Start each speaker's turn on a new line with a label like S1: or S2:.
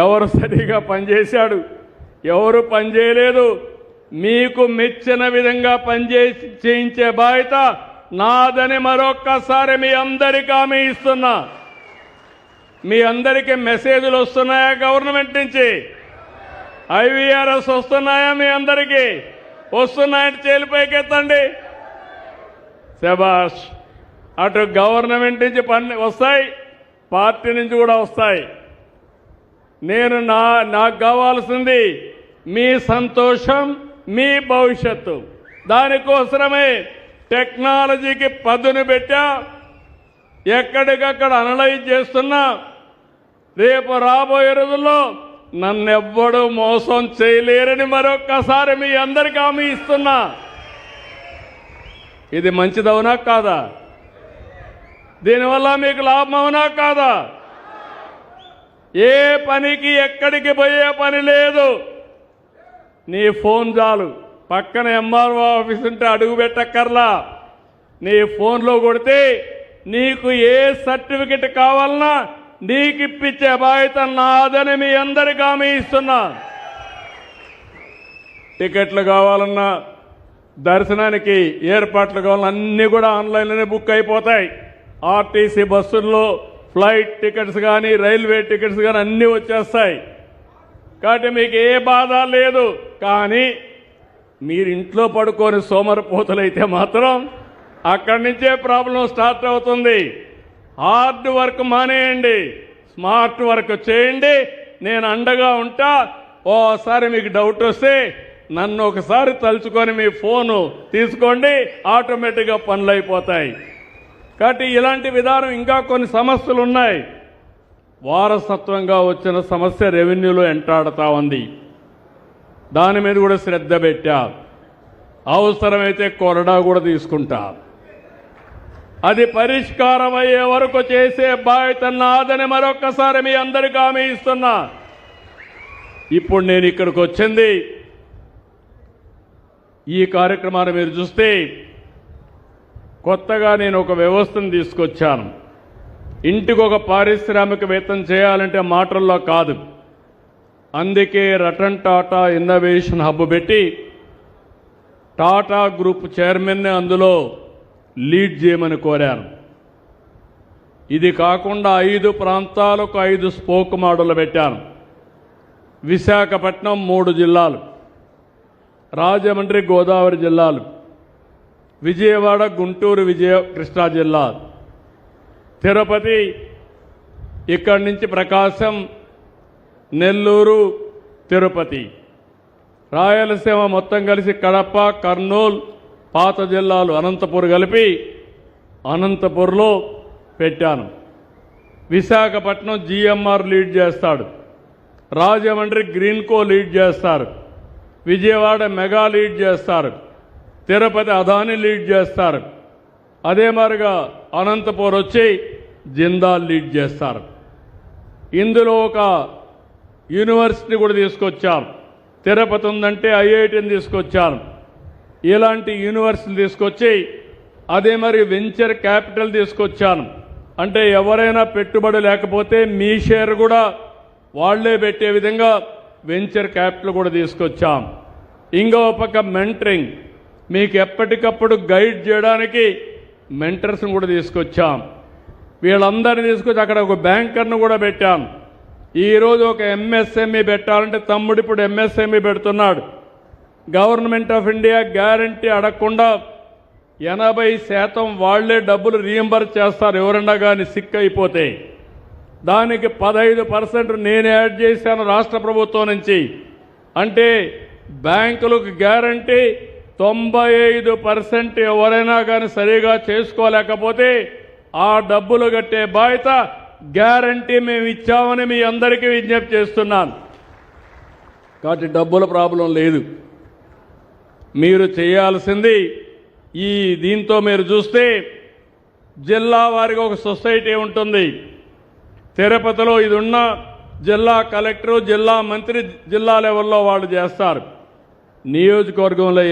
S1: ఎవరు సరిగా పనిచేశాడు? ఎవరు పనిచేయలేదు? మీకు మెచ్చిన విధంగా పనిచేసి చేయించే బాధ్యత నాదని మరొక్కసారి మీ అందరికీ హామీ ఇస్తున్నా. మీ అందరికీ మెసేజ్లు వస్తున్నాయా గవర్నమెంట్ నుంచి? ఐవీఆర్ఎస్ వస్తున్నాయా మీ అందరికీ? వస్తున్నాయంటే చేలిపైకెత్తండి శబాష్ అటు గవర్నమెంట్ నుంచి పని వస్తాయి పార్టీ నుంచి కూడా వస్తాయి. నేను నా నాకు కావాల్సింది మీ సంతోషం మీ భవిష్యత్తు. దానికోసమే టెక్నాలజీకి పదును పెట్టా. ఎక్కడికక్కడ అనలైజ్ చేస్తున్నా. రేపు రాబోయే రోజుల్లో నన్నెవ్వడు మోసం చేయలేరని మరొక్కసారి మీ అందరికీ హామీ ఇస్తున్నా. ఇది మంచిదవునా కాదా? దీనివల్ల మీకు లాభం అవునా కాదా? ఏ పనికి ఎక్కడికి పోయే పని లేదు. నీ ఫోన్ చాలు. పక్కన ఎంఆర్ఓ ఆఫీస్ ఉంటే అడుగు పెట్టక్కర్లా. నీ ఫోన్లో కొడితే నీకు ఏ సర్టిఫికెట్ కావాలన్నా నీకు ఇప్పించే బాధ్యత నాదని మీ అందరికి హామీ ఇస్తున్నా. టికెట్లు కావాలన్నా దర్శనానికి ఏర్పాట్లు కావాలన్నా అన్నీ కూడా ఆన్లైన్లోనే బుక్ అయిపోతాయి. ఆర్టీసీ బస్సుల్లో ఫ్లైట్ టికెట్స్ కానీ రైల్వే టికెట్స్ కానీ అన్నీ వచ్చేస్తాయి. కాబట్టి మీకు ఏ బాధ లేదు. కానీ మీరు ఇంట్లో పడుకొని సోమరిపోతలైతే మాత్రం అక్కడి నుంచే ప్రాబ్లం స్టార్ట్ అవుతుంది. హార్డ్ వర్క్ మానేయండి. స్మార్ట్ వర్క్ చేయండి. నేను అండగా ఉంటా. ఓసారి మీకు డౌట్ వస్తే నన్ను ఒకసారి తలుచుకొని మీ ఫోను తీసుకోండి. ఆటోమేటిక్గా పనులు అయిపోతాయి. కాబట్టి ఇలాంటి విధానం ఇంకా కొన్ని సమస్యలు ఉన్నాయి వారసత్వంగా వచ్చిన సమస్య రెవెన్యూలో ఎంటాడుతూ ఉంది. దాని మీద కూడా శ్రద్ధ పెట్టా. అవసరమైతే కొరడా కూడా తీసుకుంటా. అది పరిష్కారం అయ్యే వరకు చేసే బాధ్యత నాదని మరొక్కసారి మీ అందరికీ హామీ ఇస్తున్నా. ఇప్పుడు నేను ఇక్కడికి వచ్చింది. ఈ కార్యక్రమాన్ని మీరు చూస్తే కొత్తగా నేను ఒక వ్యవస్థను తీసుకొచ్చాను. ఇంటికి ఒక పారిశ్రామికవేత్తం చేయాలంటే మాటల్లో కాదు. అందుకే రతన్ టాటా ఇన్నోవేషన్ హబ్ పెట్టి టాటా గ్రూప్ చైర్మన్ని అందులో లీడ్ చేయమని కోరాను. ఇది కాకుండా ఐదు ప్రాంతాలకు ఐదు స్పోక్ మోడల్ పెట్టాను. విశాఖపట్నం మూడు జిల్లాలు. రాజమండ్రి గోదావరి జిల్లాలు. విజయవాడ గుంటూరు విజయ కృష్ణా జిల్లా. తిరుపతి ఇక్కడి నుంచి ప్రకాశం నెల్లూరు తిరుపతి. రాయలసీమ మొత్తం కలిసి కడప కర్నూలు పాత జిల్లాలు అనంతపూర్ కలిపి అనంతపూర్లో పెట్టాను. విశాఖపట్నం జిఎంఆర్ లీడ్ చేస్తాడు. రాజమండ్రి గ్రీన్కో లీడ్ చేస్తారు. విజయవాడ మెగా లీడ్ చేస్తారు. తిరుపతి అదాని లీడ్ చేస్తారు. అదే మరిగా అనంతపూర్ వచ్చి జిందాల్ లీడ్ చేస్తారు. ఇందులో ఒక యూనివర్సిటీ కూడా తీసుకొచ్చారు తిరుపతి ఉందంటే ఐఐటిని తీసుకొచ్చాను ఇలాంటి యూనివర్సిటీలు తీసుకొచ్చి అదే మరి వెంచర్ క్యాపిటల్ తీసుకొచ్చాను అంటే ఎవరైనా పెట్టుబడి లేకపోతే మీ షేర్ కూడా వాళ్ళే పెట్టే విధంగా వెంచర్ క్యాపిటల్ కూడా తీసుకొచ్చాం. ఇంకో పక్క మెంటరింగ్. మీకు ఎప్పటికప్పుడు గైడ్ చేయడానికి మెంటర్స్ని కూడా తీసుకొచ్చాం. వీళ్ళందరినీ తీసుకొచ్చి అక్కడ ఒక బ్యాంకర్ను కూడా పెట్టాం. ఈరోజు ఒక ఎంఎస్ఎంఈ పెట్టాలంటే తమ్ముడు ఇప్పుడు ఎంఎస్ఎంఈ పెడుతున్నాడు. గవర్నమెంట్ ఆఫ్ ఇండియా గ్యారంటీ అడగకుండా ఎనభై శాతం వాళ్ళే డబ్బులు రీఎంబర్స్ చేస్తారు. ఎవరన్నా కానీ సిక్ అయిపోతే. దానికి పదహైదు పర్సెంట్ నేను యాడ్ చేశాను రాష్ట్ర ప్రభుత్వం నుంచి. అంటే బ్యాంకులకు గ్యారంటీ తొంభై ఐదు పర్సెంట్ ఎవరైనా కానీ సరిగా చేసుకోలేకపోతే ఆ డబ్బులు కట్టే బాధ్యత గ్యారంటీ మేము ఇచ్చామని మీ అందరికీ విజ్ఞప్తి చేస్తున్నాను. కాబట్టి డబ్బుల ప్రాబ్లం లేదు. మీరు చేయాల్సింది ఈ దీంతో మీరు చూస్తే జిల్లా వారికి ఒక సొసైటీ ఉంటుంది. తిరుపతిలో ఇది ఉన్న జిల్లా కలెక్టరు జిల్లా మంత్రి జిల్లా లెవెల్లో వాళ్ళు చేస్తారు. నియోజకవర్గంలో